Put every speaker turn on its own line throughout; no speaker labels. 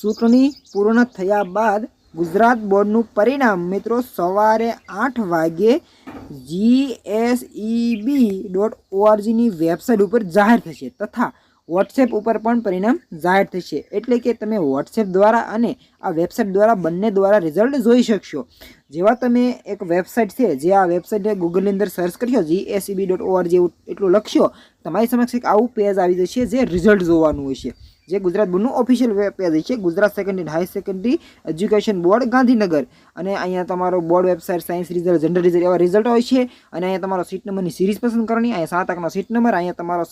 ચૂંટણી પૂર્ણ થયા બાદ ગુજરાત બોર્ડનું પરિણામ મિત્રો સવારે આઠ વાગ્યે જીએસઈબી ડોટ ઓઆરજીની વેબસાઇટ ઉપર જાહેર થશે તથા વોટ્સએપ ઉપર પણ પરિણામ જાહેર થશે. એટલે કે તમે વોટ્સએપ દ્વારા અને આ વેબસાઇટ દ્વારા બંને દ્વારા રિઝલ્ટ જોઈ શકશો. જેવા તમે એક વેબસાઇટ છે, જે આ વેબસાઇટને ગૂગલની અંદર સર્ચ કરશો જીએસઈબી ડોટ ઓઆરજી એટલું લખશો તમારી સમક્ષ એક આવું પેજ આવી જશે જે રિઝલ્ટ જોવાનું હશે. જે ગુજરાત બોર્ડનું ઓફિશિયલ વેબ પેજ છે, Gujarat secondary high secondary education board Gandhinagar. અને અહીંયા તમારો board website science result general result એવા રિઝલ્ટ હોય છે. અને અહીંયા તમારો સીટ નંબરની સિરીઝ પસંદ કરવાની, અહીંયા સાત આંકનો સીટ નંબર અહીંયા તમારો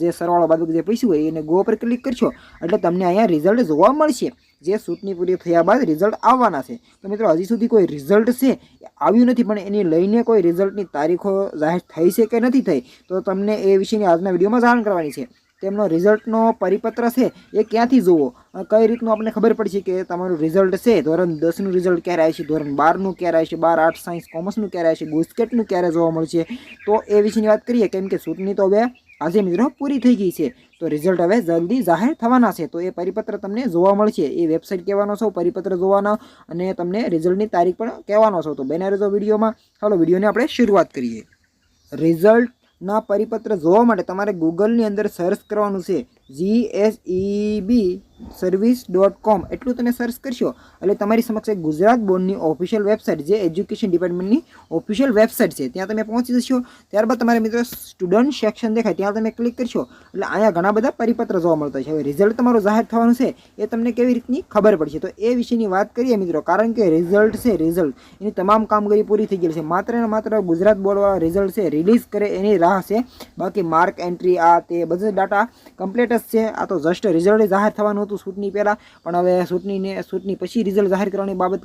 જે સરવાળો બાદ જે પૈસું હોય, એને ગો પર ક્લિક કરશો. એટલે તમને અહીંયા રિઝલ્ટ જોવા મળશે. જે સૂટની પૂરી થયા બાદ રિઝલ્ટ આવવાના છે. તો મિત્રો, હજી સુધી કોઈ રિઝલ્ટ છે? આવ્યું નથી, પણ એની લઈને કોઈ રિઝલ્ટની તારીખો જાહેર થઈ છે કે નથી થઈ? તો તમને એ વિશેની આજના વિડીયોમાં જાણ કરવાની છે. તેમનો રિઝલ્ટનો પરિપત્ર છે એ ક્યાંથી જુઓ? કઈ રીતનું આપણને ખબર પડશે કે તમારું રિઝલ્ટ છે? ધોરણ દસનું રિઝલ્ટ ક્યારે આવશે ધોરણ બારનું ક્યારે આવશે બાર આર્ટ્સ સાયન્સ, કોમર્સનું ક્યારે આવશે ગુસ્કેટનું ક્યારે જોવા મળશે તો એ વિશેની વાત કરીએ, કેમ કે સૂટની તો હવે આજે મિત્રો પૂરી થઈ ગઈ છે. તો રિઝલ્ટ હવે જલ્દી જાહેર થવાના છે. તો એ પરિપત્ર તમને જોવા મળશે. એ વેબસાઇટ કહેવાનો છો, પરિપત્ર જોવાનો, અને તમને રિઝલ્ટની તારીખ પણ કહેવાનો છો. તો બેના રહેજો વિડીયોમાં. ચાલો વિડીયોની આપણે શરૂઆત કરીએ. રિઝલ્ટના પરિપત્ર જોવા માટે તમારે ગૂગલની અંદર સર્ચ કરવાનું છે G S B service dot com એટલું તમે સર્ચ કરશો. એટલે તમારી સમક્ષ એક ગુજરાત બોર્ડની ઓફિશિયલ વેબસાઇટ જે એજ્યુકેશન ડિપાર્ટમેન્ટની ઓફિશિયલ વેબસાઇટ છે, ત્યાં તમે પહોંચી જશો. ત્યારબાદ તમારે મિત્રો સ્ટુડન્ટ સેક્શન દેખાય, ત્યાં તમે ક્લિક કરશો. એટલે અહીંયા ઘણા બધા પરિપત્ર જોવા મળતા છે. હવે રિઝલ્ટ તમારું જાહેર થવાનું છે, એ તમને કેવી રીતની ખબર પડશે? તો એ વિશેની વાત કરીએ મિત્રો, કારણ કે રિઝલ્ટ છે રિઝલ્ટ એની તમામ કામગીરી પૂરી થઈ ગયેલી છે. માત્ર ને માત્ર ગુજરાત બોર્ડવાળા રિઝલ્ટ છે રિલીઝ કરે એની રાહ છે. બાકી માર્ક એન્ટ્રી આ તે બધા ડાટા કમ્પ્લીટ જ છે. આ તો જસ્ટ રિઝલ્ટ જાહેર થવાનું હતું. ચૂંટણી પહેલાં, પણ હવે ચૂંટણીને સૂટની પછી રિઝલ્ટ જાહેર કરવાની બાબત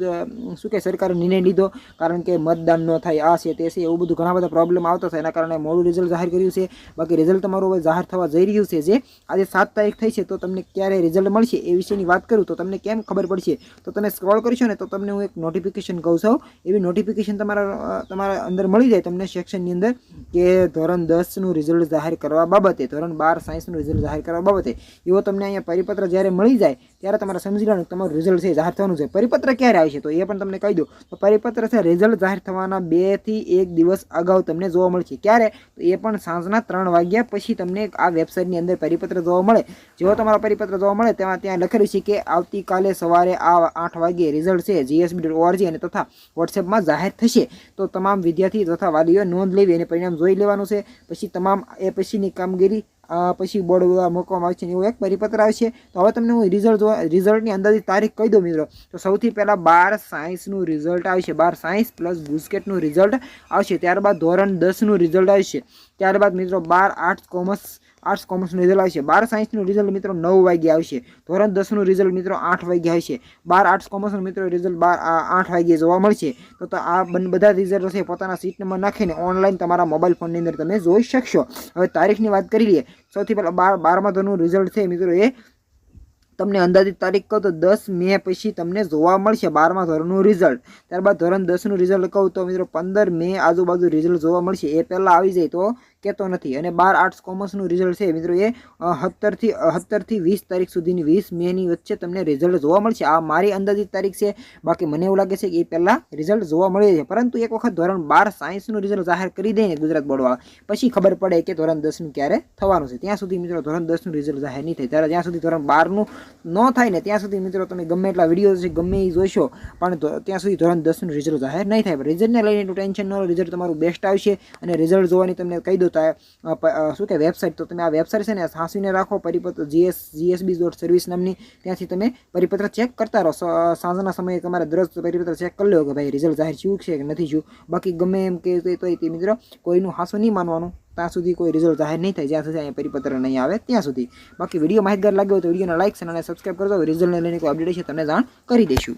શું કે સરકારે નિર્ણય લીધો. કારણ કે મતદાન ન થાય, આ છે, તે છે, એવું બધું ઘણા બધા પ્રોબ્લેમ આવતા હતા એના કારણે મોડું રિઝલ્ટ જાહેર કર્યું છે. બાકી રિઝલ્ટ તમારું હવે જાહેર થવા જઈ રહ્યું છે, જે આજે સાત તારીખ થઈ છે, તો તમને ક્યારે રિઝલ્ટ મળશે એ વિશેની વાત કરું, તો તમને કેમ ખબર પડશે? તો તમે સ્ક્રોલ કરશો ને, તો તમને હું એક નોટિફિકેશન કહું છું. એવી નોટિફિકેશન તમારા તમારા અંદર મળી જાય તમને સેક્શનની અંદર કે ધોરણ દસનું રિઝલ્ટ જાહેર કરવા બાબતે, ધોરણ બાર સાયન્સનું રિઝલ્ટ જાહેર કરવા બાબતે. એવો તમને અહીંયા પરિપત્ર જ્યારે મળી જાય, ત્યારે તમારે સમજી લેવાનું તમારું રિઝલ્ટ છે જાહેર થવાનું છે. પરિપત્ર ક્યારે આવશે તો એ પણ તમને કહી દો તો પરિપત્ર છે રિઝલ્ટ જાહેર થવાના બેથી એક દિવસ અગાઉ તમને જોવા મળશે. ક્યારે? તો એ પણ સાંજના ત્રણ વાગ્યા પછી તમને આ વેબસાઇટની અંદર પરિપત્ર જોવા મળે. જેવો તમારો પરિપત્ર જોવા મળે, તેમાં ત્યાં લખેલું છે કે આવતીકાલે સવારે આ આઠ વાગ્યે રિઝલ્ટ છે જીએસબી ડોટ ઓઆરજી અને તથા વોટ્સએપમાં જાહેર થશે. તો તમામ વિદ્યાર્થી તથા વાલીઓએ નોંધ લેવી અને પરિણામ જોઈ લેવાનું છે. પછી તમામ એ પછીની કામગીરી પછી બોર્ડ મૂકવામાં આવશે એવું એક પરિપત્ર આવશે તો હવે તમને હું રિઝલ્ટ રિઝલ્ટની અંદાજિત તારીખ કહી દઉં મિત્રો. તો સૌથી પહેલાં બાર સાયન્સનું રિઝલ્ટ આવશે બાર સાયન્સ પ્લસ ગુસ્કેટનું રિઝલ્ટ આવશે ત્યારબાદ ધોરણ દસનું રિઝલ્ટ આવશે ત્યારબાદ મિત્રો બાર આર્ટ્સ કોમર્સ આર્ટ્સ કોમર્સનું રિઝલ્ટ આવશે. બાર સાયન્સનું રિઝલ્ટ મિત્રો નવ વાગે આવશે. ધોરણ દસનું રિઝલ્ટ મિત્રો આઠ વાગે આવશે. બાર આર્ટ્સ કોમર્સનું મિત્રો રિઝલ્ટ બાર આઠ વાગ્યે જોવા મળશે. તો આ બધા રિઝલ્ટ છે પોતાના સીટ નંબર નાખીને ઓનલાઈન તમારા મોબાઈલ ફોનની અંદર તમે જોઈ શકશો. હવે તારીખની વાત કરી લઈએ. સૌથી પહેલાં બાર, બારમા ધોરણનું રિઝલ્ટ છે મિત્રો એ. તમને અંદાજિત તારીખ કહું તો દસ મે પછી તમને જોવા મળશે બારમા ધોરણનું રિઝલ્ટ ત્યારબાદ ધોરણ દસનું રિઝલ્ટ કહું તો મિત્રો પંદર મે આજુબાજુ રિઝલ્ટ જોવા મળશે. એ પહેલાં આવી જાય તો કહેતો નથી અને બાર આર્ટ્સ કોમર્સનું રિઝલ્ટ છે મિત્રો એ સત્તરથી સત્તરથી વીસ તારીખ સુધીની વીસ મેની વચ્ચે તમને રિઝલ્ટ જોવા મળશે. આ મારી અંદાજિત તારીખ છે. બાકી મને એવું લાગે છે કે એ પહેલાં રિઝલ્ટ જોવા મળે છે. પરંતુ એક વખત ધોરણ બાર સાયન્સનું રિઝલ્ટ જાહેર કરી દે ગુજરાત બોર્ડવાળા પછી ખબર પડે કે ધોરણ દસનું ક્યારે થવાનું છે. ત્યાં સુધી મિત્રો ધોરણ દસનું રિઝલ્ટ જાહેર નહીં થાય. ત્યારે જ્યાં સુધી ધોરણ બારનું ન થાય ને ત્યાં સુધી મિત્રો તમે ગમે એટલા વીડિયો છે ગમે એ જોશો, પણ ત્યાં સુધી ધોરણ દસનું રિઝલ્ટ જાહેર નહીં થાય. રિઝલ્ટને લઈને ટેન્શન ન રિઝલ્ટ તમારું બેસ્ટ આવશે અને રિઝલ્ટ જોવાની તમને કહી દો તો આ, અ, પ- અ, શું કે વેબસાઇટ તો તમે આ વેબસાઇટ છે ને સાંસીને રાખો પરિપત્ર જીએસ જીએસબી ડોટ સર્વિસ નામની ત્યાંથી તમે પરિપત્ર ચેક કરતા રહો. સાંજના સમયે તમારે દરરોજ પરિપત્ર ચેક કરી લો કે ભાઈ રિઝલ્ટ જાહેર થયું છે કે નથી થયું. બાકી ગમે એમ કે તો તે મિત્રો કોઈનું હાસું નહીં માનવાનું. ત્યાં સુધી કોઈ રિઝલ્ટ જાહેર નહીં થાય. જ્યાં સુધી અહીંયા પરિપત્ર નહીં આવે ત્યાં સુધી. બાકી વીડિયો માહિતગાર લાગ્યો હોય તો વિડીયોને છે અને સબસ્ક્રાઈબ કરજો. રિઝલ્ટને લઈને કોઈ અપડેટ છે તમને જાણ કરી દઈશું.